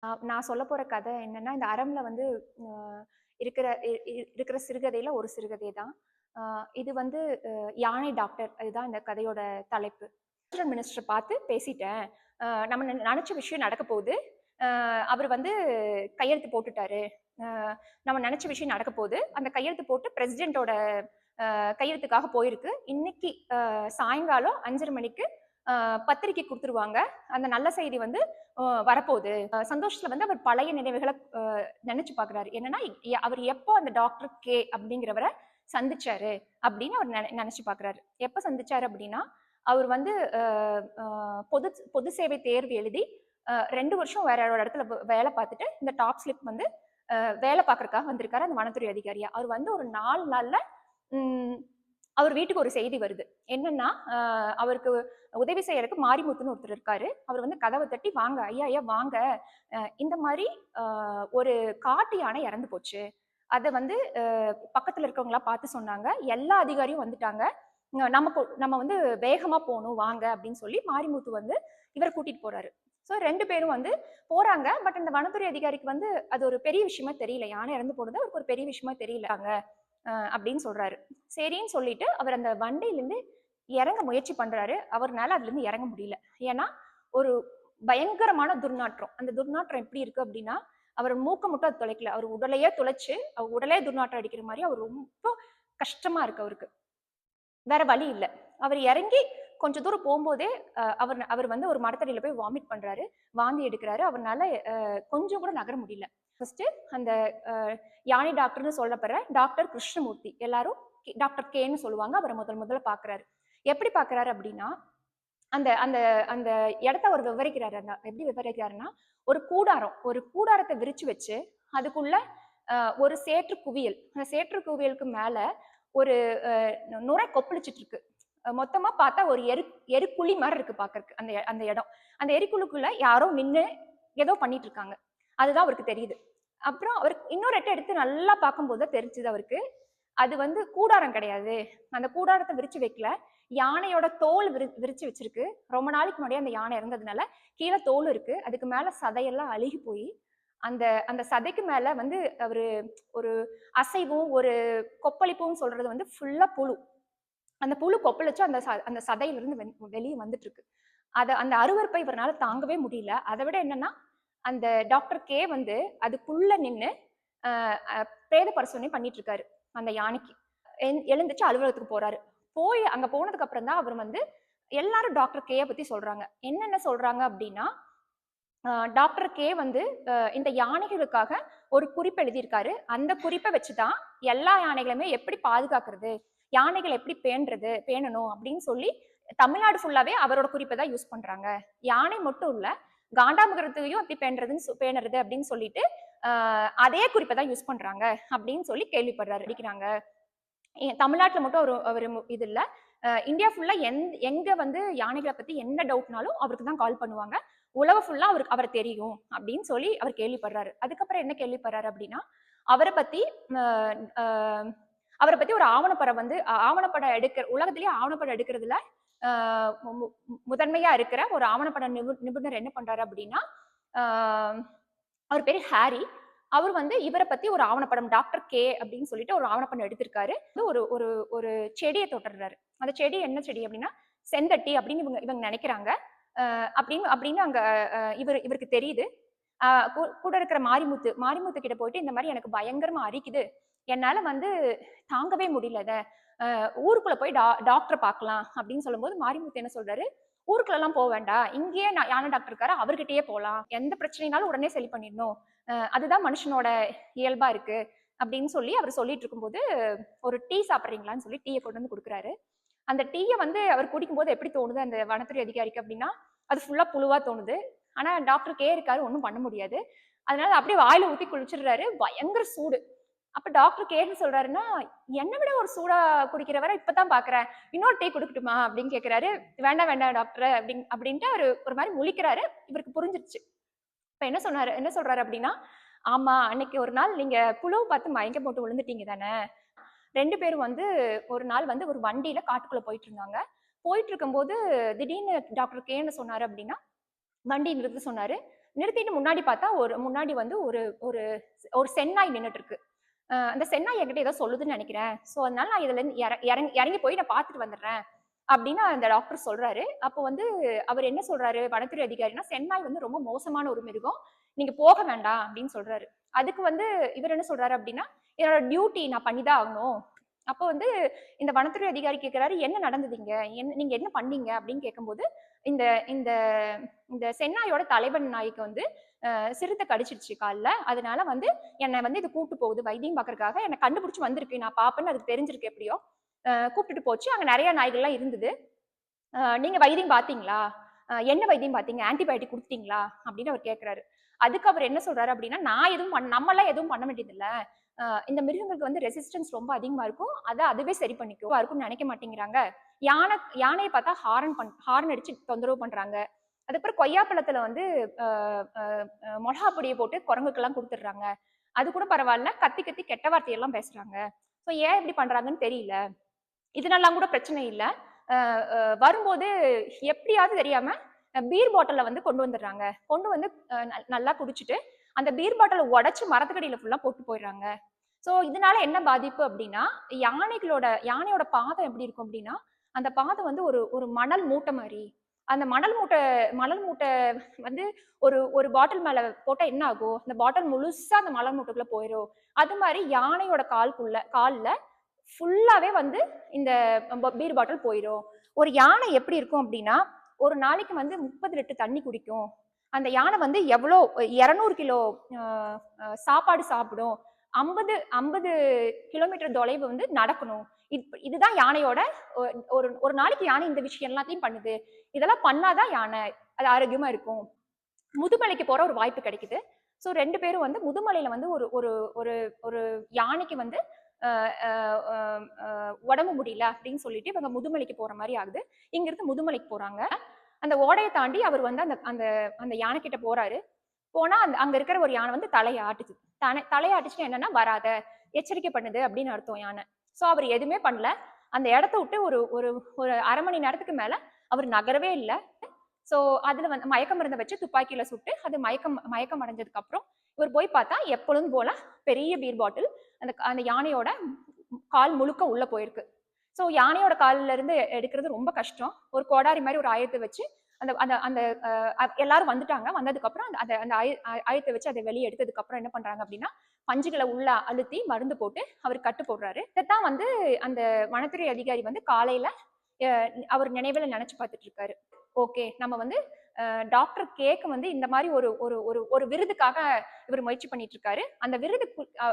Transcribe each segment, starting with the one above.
நான் சொல்ல போற கதை என்னன்னா இந்த அறம்ல வந்து இருக்கிற இ- இருக்கிற சிறுகதையில ஒரு சிறுகதை தான். இது வந்து யானை டாக்டர். அதுதான் இந்த கதையோட தலைப்பு. மினிஸ்டர் பார்த்து பேசிட்டேன். நம்ம நினைச்ச விஷயம் நடக்க போகுது. அவர் வந்து கையெழுத்து போட்டுட்டாரு. நம்ம நினைச்ச விஷயம் நடக்க போகுது. அந்த கையெழுத்து போட்டு பிரசிடென்ட்டோட கையெழுத்துக்காக போயிருக்கு. இன்னைக்கு சாயங்காலம் அஞ்சரை மணிக்கு பத்திரிக்கை கொடுத்துருவாங்க. அந்த நல்ல செய்தி வந்து வரப்போகுது. சந்தோஷத்துல வந்து அவர் பழைய நினைவுகளை நினைச்சு பாக்குறாரு. என்னன்னா அவர் எப்போ அந்த டாக்டர் கே அப்படிங்கிறவரை சந்திச்சாரு அப்படின்னு அவர் நினைச்சு பாக்குறாரு. எப்போ சந்திச்சாரு அப்படின்னா அவர் வந்து பொது பொது சேவை தேர்வு எழுதி ரெண்டு வருஷம் வேற ஒரு இடத்துல வேலை பார்த்துட்டு இந்த டாப் ஸ்லிப் வந்து வேலை பார்க்கறதுக்காக வந்திருக்காரு அந்த வனத்துறை அதிகாரியா. அவர் வந்து ஒரு நாலு நாள்ல உம் அவர் வீட்டுக்கு ஒரு செய்தி வருது. என்னன்னா அவருக்கு உதவி செய்யறதுக்கு மாரிமுத்துன்னு ஒருத்தர் இருக்காரு. அவர் வந்து கதவை தட்டி வாங்க ஐயா ஐயா வாங்க. இந்த மாதிரி ஒரு காட்டு யானை இறந்து போச்சு. அதை வந்து பக்கத்துல இருக்கவங்களா பார்த்து சொன்னாங்க. எல்லா அதிகாரியும் வந்துட்டாங்க. நமக்கு நம்ம வந்து வேகமா போகணும் வாங்க அப்படின்னு சொல்லி மாரிமுத்து வந்து இவர் கூட்டிட்டு போறாரு. ஸோ ரெண்டு பேரும் வந்து போறாங்க. பட் அந்த வனத்துறை அதிகாரிக்கு வந்து அது ஒரு பெரிய விஷயமா தெரியல. யானை இறந்து போனது அவருக்கு ஒரு பெரிய விஷயமா தெரியலாங்க அப்படின்னு சொல்றாரு. சரின்னு சொல்லிட்டு அவர் அந்த வண்டியிலேருந்து இறங்க முயற்சி பண்றாரு. அவர்னால அதுலேருந்து இறங்க முடியல. ஏன்னா ஒரு பயங்கரமான துர்நாற்றம். அந்த துர்நாற்றம் எப்படி இருக்கு அப்படின்னா அவர் மூக்க மட்டும் அது துளைக்கல அவர் உடலையே துளைச்சு அவர் உடலே துர்நாற்றம் அடிக்கிற மாதிரி அவர் ரொம்ப கஷ்டமா இருக்கு அவருக்கு. வேற வழி இல்லை. அவர் இறங்கி கொஞ்ச தூரம் போகும்போதே அவர் அவர் வந்து ஒரு மரத்தடியில போய் வாமிட் பண்றாரு. வாந்தி எடுக்கிறாரு. அவர்னால கொஞ்சம் கூட நகர முடியல. ஃபர்ஸ்ட் அந்த யானை டாக்டர்னு சொல்லப்படுற டாக்டர் கிருஷ்ணமூர்த்தி. எல்லாரும் கே- டாக்டர் கேன்னு சொல்லுவாங்க. அவரை முதல் முதல்ல பாக்குறாரு எப்படி பாக்குறாரு அப்படின்னா அந்த அந்த அந்த இடத்த அவர் விவரிக்கிறாரு. அந்த எப்படி விவரிக்கிறாருன்னா ஒரு கூடாரம் ஒரு கூடாரத்தை விரிச்சு வச்சு அதுக்குள்ள ஒரு சேற்று குவியல். அந்த சேற்று குவியலுக்கு மேல ஒரு நுரை கொப்பளிச்சிட்டு இருக்கு. மொத்தமா பார்த்தா ஒரு எரு எருக்குழி மாதிரி இருக்கு பாக்குறதுக்கு அந்த அந்த இடம். அந்த எரிக்குழுக்குள்ள யாரோ நின்று ஏதோ பண்ணிட்டு இருக்காங்க. அதுதான் அவருக்கு தெரியுது. அப்புறம் அவருக்கு இன்னொரு எட்டை எடுத்து நல்லா பார்க்கும்போது தான் தெரிஞ்சுது அவருக்கு. அது வந்து கூடாரம் கிடையாது. அந்த கூடாரத்தை விரிச்சு வைக்கல. யானையோட தோல் விரி விரிச்சு வச்சிருக்கு. ரொம்ப நாளைக்கு முன்னாடியே அந்த யானை இருந்ததுனால கீழே தோல் இருக்கு. அதுக்கு மேல சதையெல்லாம் அழுகி போய் அந்த அந்த சதைக்கு மேல வந்து அவரு ஒரு அசைவும் ஒரு கொப்பளிப்பும் சொல்றது வந்து ஃபுல்லா புழு. அந்த புழு கொப்பளிச்சு அந்த ச- அந்த சதையிலிருந்து வெ- வெளியே வந்துட்டு இருக்கு அதை அந்த அருவறுப்பை இவரால் தாங்கவே முடியல. அதை விட என்னன்னா அந்த டாக்டர் கே வந்து அதுக்குள்ள நின்று பிரேத பரிசோதனை பண்ணிட்டு இருக்காரு அந்த யானைக்கு. எந்- எழுந்துச்சு அலுவலகத்துக்கு போறாரு. போய் அங்க போனதுக்கு அப்புறம் தான் அவர் வந்து எல்லாரும் டாக்டர் கேயை பத்தி சொல்றாங்க. என்னென்ன சொல்றாங்க அப்படின்னா டாக்டர் கே வந்து இந்த யானைகளுக்காக ஒரு குறிப்பு எழுதியிருக்காரு. அந்த குறிப்பை வச்சுதான் எல்லா யானைகளுமே எப்படி பாதுகாக்கிறது யானைகள் எப்படி பேணுறது பேணணும் அப்படின்னு சொல்லி தமிழ்நாடு ஃபுல்லாவே அவரோட குறிப்பை தான் யூஸ் பண்றாங்க. யானை மட்டும் இல்லை காண்டாமிருகத்தையும் அப்படி பேணுறதுன்னு பேணுறது அப்படின்னு சொல்லிட்டு அதே குறிப்பை தான் யூஸ் பண்றாங்க அப்படின்னு சொல்லி கேள்விப்படுறாரு அடிக்கிறாங்க. தமிழ்நாட்டில் மட்டும் ஒரு ஒரு இது இல்லை. இந்தியா ஃபுல்லா எந் எங்க வந்து யானைகளை பத்தி என்ன டவுட்னாலும் அவருக்கு தான் கால் பண்ணுவாங்க. உலகம் ஃபுல்லா அவருக்கு அவரை தெரியும் அப்படின்னு சொல்லி அவர் கேள்விப்படுறாரு. அதுக்கப்புறம் என்ன கேள்விப்படுறாரு அப்படின்னா அவரை பத்தி அவரை பத்தி ஒரு ஆவணப்படம் வந்து ஆவணப்படம் எடுக்கிற உலகத்திலேயே ஆவணப்படம் எடுக்கிறதுல முதன்மையா இருக்கிற ஒரு ஆவணப்பட நிபு- நிபுணர் என்ன பண்றாரு அப்படின்னா அவர் பேர் ஹாரி. அவர் வந்து இவரை பத்தி ஒரு ஆவணப்படம் டாக்டர் கே அப்படின்னு சொல்லிட்டு ஒரு ஆவணப்படம் எடுத்திருக்காரு. ஒரு ஒரு ஒரு செடியை தொட்டுறாரு அந்த செடி என்ன செடி அப்படின்னா செந்தட்டி அப்படின்னு இவங்க இவங்க நினைக்கிறாங்க. அப்படின்னு அப்படின்னு அங்க இவர் இவருக்கு தெரியுது. கூ- கூட இருக்கிற மாரிமுத்து மாரிமுத்து கிட்ட போயிட்டு இந்த மாதிரி எனக்கு பயங்கரமா அரிக்குது. என்னால வந்து தாங்கவே முடியல ஊருக்குள்ள போய் டா டாக்டரை பார்க்கலாம் அப்படின்னு சொல்லும்போது மாரிமுத்து என்ன சொல்றாரு? ஊருக்குள்ள எல்லாம் போக வேண்டாம் இங்கேயே நான் யானை டாக்டர் இருக்காரு அவர்கிட்டயே போகலாம் எந்த பிரச்சனைனாலும் உடனே சரி பண்ணிடணும். அதுதான் மனுஷனோட இயல்பா இருக்கு அப்படின்னு சொல்லி அவர் சொல்லிட்டு இருக்கும்போது ஒரு டீ சாப்பிட்றீங்களான்னு சொல்லி டீயை கொண்டு வந்து கொடுக்குறாரு. அந்த டீயை வந்து அவர் குடிக்கும்போது எப்படி தோணுது? அந்த வனத்துறை அதிகாரிக்கு அப்படின்னா அது ஃபுல்லா புழுவா தோணுது. ஆனா டாக்டர் கே இருக்காரு ஒன்றும் பண்ண முடியாது. அதனால அப்படியே வாயில ஊத்தி குளிச்சிடுறாரு. பயங்கர சூடு. அப்ப டாக்டர் கேன்னு சொல்றாருன்னா என்னை விட ஒரு சூடா குடிக்கிறவரை இப்பதான் பாக்குறேன். இன்னொரு டீ கொடுக்கட்டுமா? அப்படின்னு கேக்குறாரு. வேண்டாம் வேண்டாம் டாக்டர் அப்படின் அப்படின்ட்டு அவர் ஒரு மாதிரி முழிக்கிறாரு. இவருக்கு புரிஞ்சிருச்சு. இப்ப என்ன சொன்னாரு? என்ன சொல்றாரு அப்படின்னா ஆமா அன்னைக்கு ஒரு நாள் நீங்க புழு பார்த்து மயங்க போட்டு விழுந்துட்டீங்க தானே? ரெண்டு பேரும் வந்து ஒரு நாள் வந்து ஒரு வண்டியில காட்டுக்குள்ள போயிட்டு இருந்தாங்க போயிட்டு இருக்கும்போது திடீர்னு டாக்டர் கேன்னு சொன்னாரு அப்படின்னா வண்டி நிறுத்த சொன்னாரு. நிறுத்திட்டு முன்னாடி பார்த்தா ஒரு முன்னாடி வந்து ஒரு ஒரு ஒரு சென்னாய் நின்றுட்டு இருக்கு அந்த சென்னா என்கிட்ட ஏதோ சொல்லுதுன்னு நினைக்கிறேன். ஸோ அதனால நான் இதுல இருந்து இற- இறங்கி இறங்கி போய் நான் பார்த்துட்டு வந்துடுறேன் அப்படின்னு அந்த டாக்டர் சொல்றாரு. அப்போ வந்து அவர் என்ன சொல்றாரு? வனத்துறை அதிகாரினா சென்னாய் வந்து ரொம்ப மோசமான ஒரு மிருகம். நீங்க போக வேண்டாம் அப்படின்னு சொல்றாரு. அதுக்கு வந்து இவர் என்ன சொல்றாரு அப்படின்னா என்னோட டியூட்டி நான் பண்ணிதான் ஆகணும். அப்போ வந்து இந்த வனத்துறை அதிகாரி கேட்கிறாரு என்ன நடந்ததுங்க? என்ன நீங்க என்ன பண்ணீங்க? அப்படின்னு கேட்கும்போது இந்த இந்த இந்த சென்னாயோட தலைவன் நாய்க்கு வந்து சிறுத்தை கடிச்சிருச்சு காலில். அதனால வந்து என்னை வந்து இது கூட்டு போகுது. வைத்தியம் பார்க்கறதுக்காக என்னை கண்டுபிடிச்சி வந்திருக்கு. நான் பாப்பேன்னு அதுக்கு தெரிஞ்சிருக்கு எப்படியோ. கூப்பிட்டுட்டு போச்சு. அங்கே நிறைய நாய்கள்லாம் இருந்தது. நீங்க வைத்தியம் பார்த்தீங்களா என்ன வைத்தியம் பார்த்தீங்க ஆன்டிபயோட்டிக் கொடுத்தீங்களா? அப்படின்னு அவர் கேட்குறாரு அதுக்கு அவர் என்ன சொல்றாரு அப்படின்னா நான் எதுவும் பண்ண நம்மளாம் எதுவும் பண்ண வேண்டியதில்லை. இந்த மிருகங்களுக்கு வந்து ரெசிஸ்டன்ஸ் ரொம்ப அதிகமா இருக்கும். அதை அதுவே சரி பண்ணிக்கும். இருக்கும்னு நினைக்க மாட்டேங்கிறாங்க. யானை யானையை பார்த்தா ஹாரன் பண் ஹாரன் அடிச்சு தொந்தரவு பண்றாங்க. அதுக்கப்புறம் கொய்யாப்பழத்துல வந்து மிளகா பொடியை போட்டு குரங்குக்கெல்லாம் கொடுத்துட்றாங்க. அது கூட பரவாயில்ல. கத்தி கத்தி கெட்ட வார்த்தையெல்லாம் பேசுறாங்க. ஸோ ஏன் இப்படி பண்றாங்கன்னு தெரியல. இதனாலலாம் கூட பிரச்சனை இல்லை. வரும்போது எப்படியாவது தெரியாம பீர் பாட்டில வந்து கொண்டு வந்துடுறாங்க. கொண்டு வந்து நல்- நல்லா குடிச்சிட்டு அந்த பீர் பாட்டிலை உடைச்சு மரத்துக்கடியில ஃபுல்லா போட்டு போயிடுறாங்க. ஸோ இதனால என்ன பாதிப்பு அப்படின்னா யானைகளோட யானையோட பாதம் எப்படி இருக்கும் அப்படின்னா அந்த பாதம் வந்து ஒரு ஒரு மணல் மூட்டை மாதிரி. அந்த மணல் மூட்டை மணல் மூட்டை வந்து ஒரு ஒரு பாட்டில் மேல போட்டால் என்ன ஆகும்? அந்த பாட்டில் முழுசா அந்த மணல் மூட்டைக்குள்ள போயிடும் அது மாதிரி யானையோட கால்குள்ள காலில் ஃபுல்லாவே வந்து இந்த பீர் பாட்டில் போயிடும் ஒரு யானை எப்படி இருக்கும் அப்படின்னா ஒரு நாளைக்கு வந்து முப்பது லிட்டர் தண்ணி குடிக்கும். அந்த யானை வந்து எவ்வளோ இரநூறு கிலோ சாப்பாடு சாப்பிடும். ஐம்பது ஐம்பது கிலோமீட்டர் தொலைவு வந்து நடக்கணும். இது இதுதான் யானையோட ஒரு ஒரு நாளைக்கு யானை இந்த விஷயம் எல்லாத்தையும் பண்ணுது. இதெல்லாம் பண்ணாதான் யானை அது ஆரோக்கியமா இருக்கும். முதுமலைக்கு போற ஒரு வாய்ப்பு கிடைக்குது. ஸோ ரெண்டு பேரும் வந்து முதுமலையில வந்து ஒரு ஒரு ஒரு ஒரு யானைக்கு வந்து உடம்பு முடியல அப்படின்னு சொல்லிட்டு இவங்க முதுமலைக்கு போற மாதிரி ஆகுது. இங்கிருந்து முதுமலைக்கு போறாங்க. அந்த ஓடையை தாண்டி அவர் வந்து அந்த அந்த அந்த யானை கிட்ட போறாரு. போனா அந்த அங்க இருக்கிற ஒரு யானை வந்து தலையை ஆட்டுச்சு தலை தலையாட்டுச்சுன்னா என்னன்னா வராத. எச்சரிக்கை பண்ணுது. அப்படின்னு அர்த்தம் யானை. ஸோ அவர் எதுவுமே பண்ணல. அந்த இடத்த விட்டு ஒரு ஒரு ஒரு அரை மணி நேரத்துக்கு மேல அவர் நகரவே இல்லை. ஸோ அதுல வந்து மயக்க மருந்தை வச்சு துப்பாக்கியில சுட்டு அது மயக்கம் மயக்கம் அடைஞ்சதுக்கு அப்புறம் இவர் போய் பார்த்தா எப்பொழுதும் போல பெரிய பீர் பாட்டில் அந்த அந்த யானையோட கால் முழுக்க உள்ள போயிருக்கு. ஸோ யானையோட காலில் இருந்து எடுக்கிறது ரொம்ப கஷ்டம். ஒரு கோடாரி மாதிரி ஒரு ஆயத்தை வச்சு அந்த அந்த அந்த எல்லாரும் வந்துட்டாங்க. வந்ததுக்கப்புறம் அந்த அந்த அந்த ஆயத்தை வச்சு அதை வெளியே எடுத்ததுக்கப்புறம் என்ன பண்ணுறாங்க அப்படின்னா பஞ்சுகளை உள்ள அழுத்தி மருந்து போட்டு அவர் கட்டு போடுறாரு. இதைத்தான் வந்து அந்த வனத்துறை அதிகாரி வந்து காலையில் அவர் நினைவில் நினச்சி பார்த்துட்டு இருக்காரு. ஓகே நம்ம வந்து டாக்டர் கேக்கு வந்து இந்த மாதிரி ஒரு ஒரு ஒரு ஒரு விருதுக்காக இவர் முயற்சி பண்ணிட்டு இருக்காரு அந்த விருது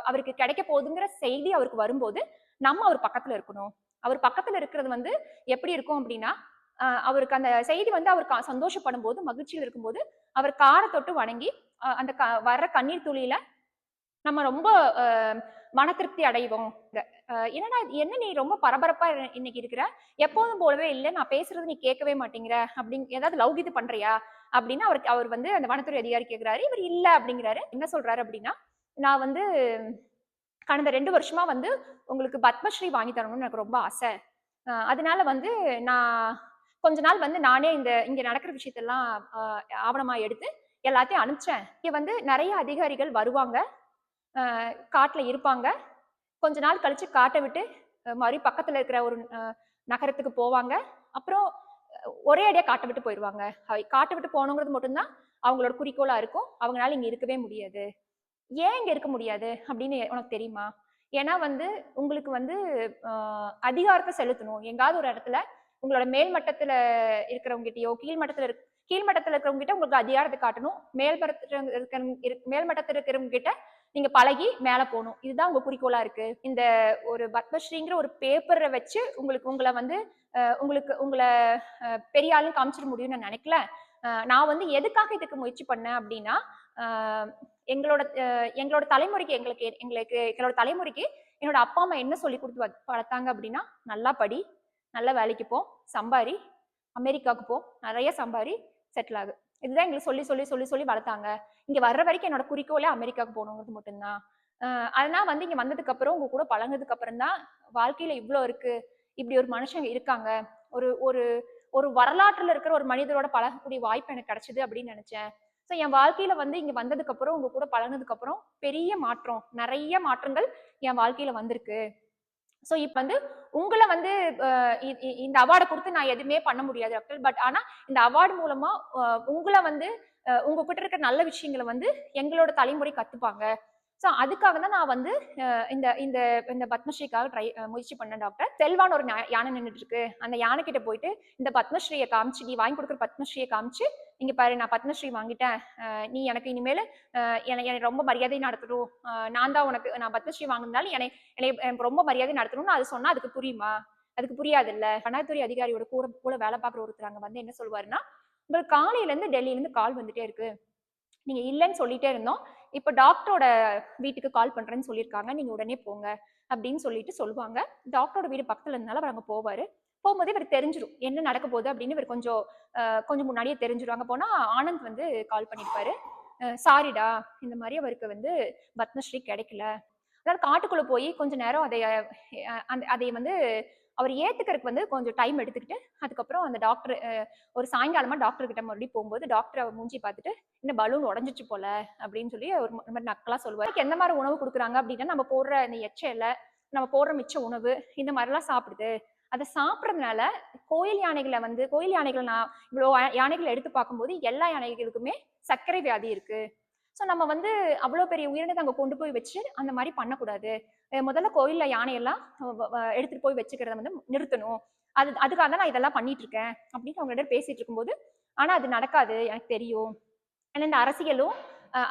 அவருக்கு கிடைக்க போகுதுங்கிற செய்தி அவருக்கு வரும்போது நம்ம அவர் பக்கத்துல இருக்கணும். அவர் பக்கத்துல இருக்கிறது வந்து எப்படி இருக்கும் அப்படின்னா அவருக்கு அந்த செய்தி வந்து அவர் சந்தோஷப்படும் போது மகிழ்ச்சியில் இருக்கும்போது அவர் காரை தொட்டு வணங்கி அந்த க வர்ற கண்ணீர் துளியில நம்ம ரொம்ப மன திருப்தி அடைவோம் என்னடா என்ன நீ ரொம்ப பரபரப்பா இன்னைக்கு இருக்கிற? எப்போதும் போலவே இல்லை நான் பேசுறது நீ கேட்கவே மாட்டேங்கிற அப்படிங்க ஏதாவது லௌகிது பண்றியா? அப்படின்னு அவருக்கு அவர் வந்து அந்த வனத்துறை அதிகாரி கேட்கிறாரு. இவர் இல்ல அப்படிங்கிறாரு. என்ன சொல்றாரு அப்படின்னா நான் வந்து கடந்த ரெண்டு வருஷமா வந்து உங்களுக்கு பத்மஸ்ரீ வாங்கி தரணும்னு எனக்கு ரொம்ப ஆசை. அதனால வந்து நான் கொஞ்ச நாள் வந்து நானே இந்த இங்க நடக்கிற விஷயத்தெல்லாம் ஆவணமா எடுத்து எல்லாத்தையும் அனுப்பிச்சேன். இங்க வந்து நிறைய அதிகாரிகள் வருவாங்க. காட்டுல இருப்பாங்க. கொஞ்ச நாள் கழிச்சு காட்டை விட்டு மாதிரி மறுபடியும் பக்கத்துல இருக்கிற ஒரு நகரத்துக்கு போவாங்க. அப்புறம் ஒரே அடியா காட்டை விட்டு போயிடுவாங்க. காட்டை விட்டு போகணுங்கிறது மட்டும்தான் அவங்களோட குறிக்கோளா இருக்கும். அவங்களால இங்க இருக்கவே முடியாது. ஏன் இங்க இருக்க முடியாது? அப்படின்னு உனக்கு தெரியுமா? ஏன்னா வந்து உங்களுக்கு வந்து அதிகாரத்தை செலுத்தணும். எங்காவது ஒரு இடத்துல உங்களோட மேல் மட்டத்துல இருக்கிறவங்க கீழ் மட்டத்துல இருக்க கீழ் இருக்கிறவங்க கிட்ட உங்களுக்கு அதிகாரத்தை காட்டணும். மேல் மட்டத்துல இருக்கிற மேல்மட்டத்தில் இருக்கிறவங்க கிட்ட நீங்க பழகி மேல போகணும். இதுதான் உங்க குறிக்கோளா இருக்கு. இந்த ஒரு பத்மஸ்ரீங்கிற ஒரு பேப்பரை வச்சு உங்களுக்கு உங்களை வந்து உங்களுக்கு உங்களை பெரிய ஆளும் காமிச்சிட முடியும்னு நான் நினைக்கல. நான் வந்து எதுக்காக இதுக்கு முயற்சி பண்ணேன் அப்படின்னா எங்களோட எங்களோட தலைமுறைக்கு எங்களுக்கு எங்களுக்கு எங்களோட தலைமுறைக்கு என்னோட அப்பா அம்மா என்ன சொல்லி கொடுத்து வ- வளர்த்தாங்க அப்படின்னா நல்லா படி நல்ல வேலைக்கு போ சம்பாரி அமெரிக்காவுக்கு போ நிறைய சம்பாரி செட்டில் ஆகு. இதுதான் எங்களுக்கு சொல்லி சொல்லி சொல்லி சொல்லி வளர்த்தாங்க. இங்க வர்ற வரைக்கும் என்னோட குறிக்கோளே அமெரிக்காவுக்கு போகணுங்கிறது மட்டும்தான். அதனால வந்து இங்க வந்ததுக்கு அப்புறம் உங்க கூட பழகுனதுக்கு அப்புறம் தான் வாழ்க்கையில இவ்வளோ இருக்கு. இப்படி ஒரு மனுஷங்க இருக்காங்க. ஒரு ஒரு ஒரு வரலாற்றுல இருக்கிற ஒரு மனிதரோட பழகக்கூடிய வாய்ப்பு எனக்கு கிடைச்சது அப்படின்னு நினைச்சேன். ஸோ என் வாழ்க்கையில வந்து இங்க வந்ததுக்கு அப்புறம் உங்க கூட பழகினதுக்கு அப்புறம் பெரிய மாற்றம் நிறைய மாற்றங்கள் என் வாழ்க்கையில வந்திருக்கு. ஸோ இப்போ வந்து உங்களை வந்து இந்த அவார்டை கொடுத்து நான் எதுவுமே பண்ண முடியாது டாக்டர் பட் ஆனா இந்த அவார்டு மூலமா உங்களை வந்து அஹ் உங்ககிட்ட இருக்கிற நல்ல விஷயங்களை வந்து எங்களோட தலைமுறை கத்துப்பாங்க. ஸோ அதுக்காக தான் நான் வந்து இந்த இந்த இந்த பத்மஸ்ரீக்காக ட்ரை முயற்சி பண்ணேன் டாக்டர் செல்வான்னு ஒரு யானை நின்றுட்டு இருக்கு அந்த யானை கிட்ட போயிட்டு இந்த பத்மஸ்ரீயை காமிச்சு நீ வாங்கி கொடுக்குற பத்மஸ்ரீயை காமிச்சு இங்க பாரு நான் பத்மஸ்ரீ வாங்கிட்டேன். நீ எனக்கு இனிமேல் என்னை ரொம்ப மரியாதை நடத்தணும். அஹ் நான் தான் உனக்கு நான் பத்மஸ்ரீ வாங்கினாலும் என்னை என்னை எனக்கு ரொம்ப மரியாதை நடத்தணும்னு அது சொன்னா அதுக்கு புரியுமா? அதுக்கு புரியாது இல்ல பணத்துறை அதிகாரியோட கூட கூட வேலை பார்க்குற ஒருத்தர் அங்க வந்து என்ன சொல்லுவாருன்னா உங்களுக்கு காலையில இருந்து டெல்லியில இருந்து கால் வந்துட்டே இருக்கு. நீங்க இல்லைன்னு சொல்லிட்டே இருந்தோம். இப்போ டாக்டரோட வீட்டுக்கு கால் பண்றேன்னு சொல்லியிருக்காங்க. நீங்க உடனே போங்க அப்படின்னு சொல்லிட்டு சொல்லுவாங்க. டாக்டரோட வீடு பக்கத்துல இருந்தனால அவர் அங்க போவாரு. போகும்போது இவர் தெரிஞ்சிடும் என்ன நடக்க போகுது அப்படின்னு இவர் கொஞ்சம் கொஞ்சம் முன்னாடியே தெரிஞ்சிருவாங்க போனா ஆனந்த் வந்து கால் பண்ணிருப்பாரு. சாரிடா இந்த மாதிரி அவருக்கு வந்து பத்மஸ்ரீ கிடைக்கல. அதாவது காட்டுக்குள்ள போய் கொஞ்ச நேரம் அதை அந்த அதை வந்து அவர் ஏத்துக்கிறதுக்கு வந்து கொஞ்சம் டைம் எடுத்துக்கிட்டு அதுக்கப்புறம் அந்த டாக்டர் ஒரு சாயங்காலமா டாக்டர் கிட்ட மறுபடியும் போகும்போது டாக்டர் அவர் மூஞ்சி பார்த்துட்டு இந்த பலூன் உடஞ்சிச்சு போல? அப்படின்னு சொல்லி ஒரு மாதிரி நக்கலா சொல்லுவார். எனக்கு எந்த மாதிரி உணவு கொடுக்குறாங்க? அப்படின்னா நம்ம போடுற இந்த எச்சையில நம்ம போடுற மிச்ச உணவு இந்த மாதிரிலாம் சாப்பிடுது. அதை சாப்பிட்றதுனால கோயில் யானைகளை வந்து கோயில் யானைகளை நான் இவ்வளோ யானைகளை எடுத்து பார்க்கும்போது எல்லா யானைகளுக்குமே சர்க்கரை வியாதி இருக்கு. ஸோ நம்ம வந்து அவ்வளோ பெரிய உயிரினத்தை அங்கே கொண்டு போய் வச்சு அந்த மாதிரி பண்ணக்கூடாது. முதல்ல கோயிலில் யானையெல்லாம் எடுத்துகிட்டு போய் வச்சுக்கிறத வந்து நிறுத்தணும். அது அதுக்காக தான் நான் இதெல்லாம் பண்ணிட்டு இருக்கேன் அப்படின்னு அவங்கள்ட்ட பேசிட்டு இருக்கும்போது ஆனால் அது நடக்காது எனக்கு தெரியும். ஏன்னா இந்த அரசியலும்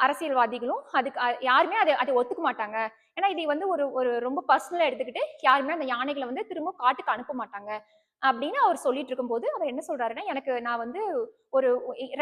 அரசியல்வாதிகளும் அதுக்கு யாருமே அதை அதை ஒத்துக்க மாட்டாங்க. ஏன்னா இதை வந்து ஒரு ஒரு ரொம்ப பர்சனலாக எடுத்துக்கிட்டு யாருமே அந்த யானைகளை வந்து திரும்ப காட்டுக்கு அனுப்ப மாட்டாங்க. அப்படின்னு அவர் சொல்லிட்டு இருக்கும்போது அவர் என்ன சொல்றாருன்னா எனக்கு நான் வந்து ஒரு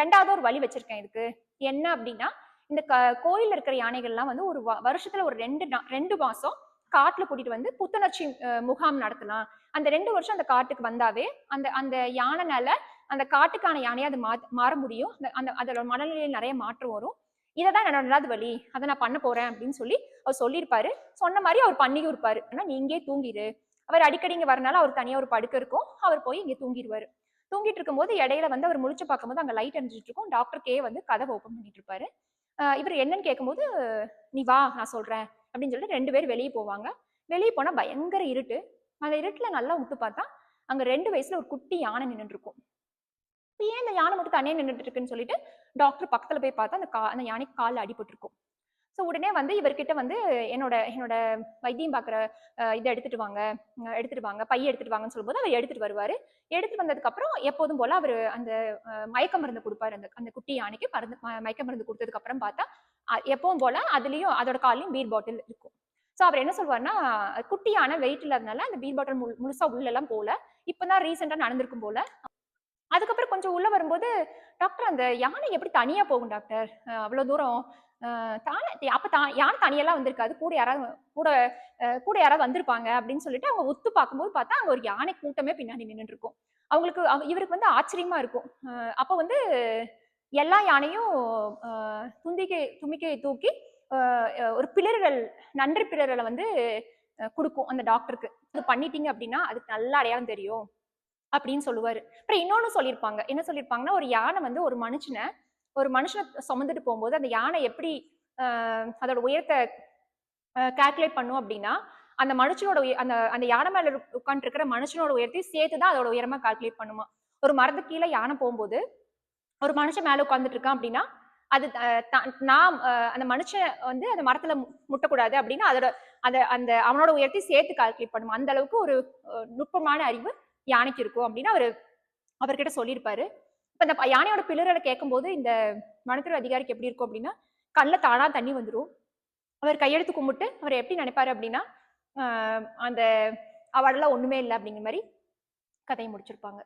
ரெண்டாவது ஒரு வழி வச்சிருக்கேன் இதுக்கு. என்ன அப்படின்னா இந்த க கோயில்ல இருக்கிற யானைகள்லாம் வந்து ஒரு வருஷத்துல ஒரு ரெண்டு நா- ரெண்டு மாசம் காட்டுல கூட்டிட்டு வந்து புத்துணர்ச்சி முகாம் நடத்தலாம். அந்த ரெண்டு வருஷம் அந்த காட்டுக்கு வந்தாவே அந்த அந்த யானைனால அந்த காட்டுக்கான யானையை அது மா மாற முடியும். அந்த அந்த அதோட மனநிலையில் நிறைய மாற்றம் வரும். இதை தான் என்னோட ரெண்டாவது வழி. அதை நான் பண்ண போறேன் அப்படின்னு சொல்லி அவர் சொல்லியிருப்பாரு. சொன்ன மாதிரி அவர் பண்ணியும் இருப்பாரு ஆனா நீ இங்கே தூங்கிடு அவர் அடிக்கடி இங்க வரனால அவர் தனியா ஒரு படுக்கை இருக்கும். அவர் போய் இங்க தூங்கிடுவாரு தூங்கிட்டு இருக்கும்போது இடையில வந்து அவர் முழிச்சு பார்க்கும்போது அங்க லைட் எரிஞ்சிட்டு இருக்கும். டாக்டர் கே வந்து கதவை ஓப்பன் பண்ணிட்டு இருப்பாரு. இவர் என்னன்னு கேட்கும்போது நீ வா நான் சொல்றேன். அப்படின்னு சொல்லிட்டு ரெண்டு பேரும் வெளியே போவாங்க. வெளியே போனால் பயங்கர இருட்டு. அந்த இருட்டில் நல்லா விட்டு பார்த்தா அங்கே ரெண்டு வயசுல ஒரு குட்டி யானை நின்றுருக்கும் இருக்கும் ஏன் இந்த யானை மட்டும் தனியாக நின்றுட்டு இருக்குன்னு சொல்லிட்டு டாக்டர் பக்கத்தில் போய் பார்த்தா அந்த கா அந்த யானைக்கு காலில் அடிபட்டுருக்கும். ஸோ உடனே வந்து இவர்கிட்ட வந்து என்னோட என்னோட வைத்தியம் பார்க்குற இதை எடுத்துட்டு வாங்க எடுத்துட்டு வாங்க பைய எடுத்துட்டு வாங்கன்னு சொல்லும்போது அவர் எடுத்துட்டு வருவாரு. எடுத்துட்டு வந்ததுக்கப்புறம் எப்போதும் போல அவர் அந்த மயக்க மருந்து கொடுப்பாரு. அந்த அந்த குட்டி யானைக்கு மருந்து ம- மயக்க மருந்து கொடுத்ததுக்கு அப்புறம் பார்த்தா எப்பவும் போல அதுலயும் அதோட காலையும் பீர் பாட்டில் இருக்கும். ஸோ அவர் என்ன சொல்வாருன்னா குட்டி யானை வெயிட் இல்லாதனால அந்த பீர் பாட்டில் முழு முழுசா உள்ள எல்லாம் போல இப்பதான் ரீசெண்டா நடந்திருக்கும் போல. அதுக்கப்புறம் கொஞ்சம் உள்ள வரும்போது டாக்டர் அந்த யானை எப்படி தனியா போகும் டாக்டர் அவ்வளோ அவ்வளவு தூரம் தானே அப்ப தா யானை தனியெல்லாம் வந்திருக்காது. கூட யாராவது கூட கூட யாராவது வந்திருப்பாங்க அப்படின்னு சொல்லிட்டு அவங்க ஒத்து பார்க்கும்போது பார்த்தா அங்க ஒரு யானை கூட்டமே பின்னாடி நின்றுட்டு இருக்கும் அவங்களுக்கு இவருக்கு வந்து ஆச்சரியமா இருக்கும். அப்போ அப்ப வந்து எல்லா யானையும் துந்திக்கை துமிக்கையை தும்பிக்கையை தூக்கி ஒரு பிளறுகள் நன்றி பிளறலை வந்து கொடுக்கும் அந்த டாக்டருக்கு. இது பண்ணிட்டீங்க அப்படின்னா அதுக்கு நல்ல அடையாளம் தெரியும் அப்படின்னு சொல்லுவாரு. அப்புறம் இன்னொன்னு சொல்லியிருப்பாங்க. என்ன சொல்லியிருப்பாங்கன்னா ஒரு யானை வந்து ஒரு மனுஷனை ஒரு மனுஷனை சுமந்துட்டு போகும்போது அந்த யானை எப்படி அதோட உயரத்தை கால்குலேட் பண்ணும் அப்படின்னா அந்த மனுஷனோட அந்த அந்த யானை மேல உட்காந்துருக்கிற இருக்கிற மனுஷனோட உயரத்தையும் சேர்த்து தான் அதோட உயரமா கால்குலேட் பண்ணுமா. ஒரு மரத்துக்கு கீழே யானை போகும்போது ஒரு மனுஷன் மேல உட்காந்துட்டு இருக்கான் அப்படின்னா அது நான் அந்த மனுஷன் வந்து அந்த மரத்துல மு- முட்டக்கூடாது அப்படின்னா அதோட அந்த அந்த அவனோட உயரத்தையும் சேர்த்து கால்குலேட் பண்ணுமா. அந்த அளவுக்கு ஒரு நுட்பமான அறிவு யானைக்கு இருக்கும் அப்படின்னு அவரு அவர்கிட்ட சொல்லியிருப்பாரு. இப்போ இந்த யானையோட பிளறலை கேட்கும்போது இந்த வனத்துறை அதிகாரிக்கு எப்படி இருக்கும் அப்படின்னா கண்ணில் தானா தண்ணி வந்துடும் அவர் கையெழுத்து கும்பிட்டு அவர் எப்படி நினைப்பாரு அப்படின்னா அந்த அவடெல்லாம் ஒண்ணுமே இல்லை அப்படிங்கிற மாதிரி கதையை முடிச்சிருப்பாங்க.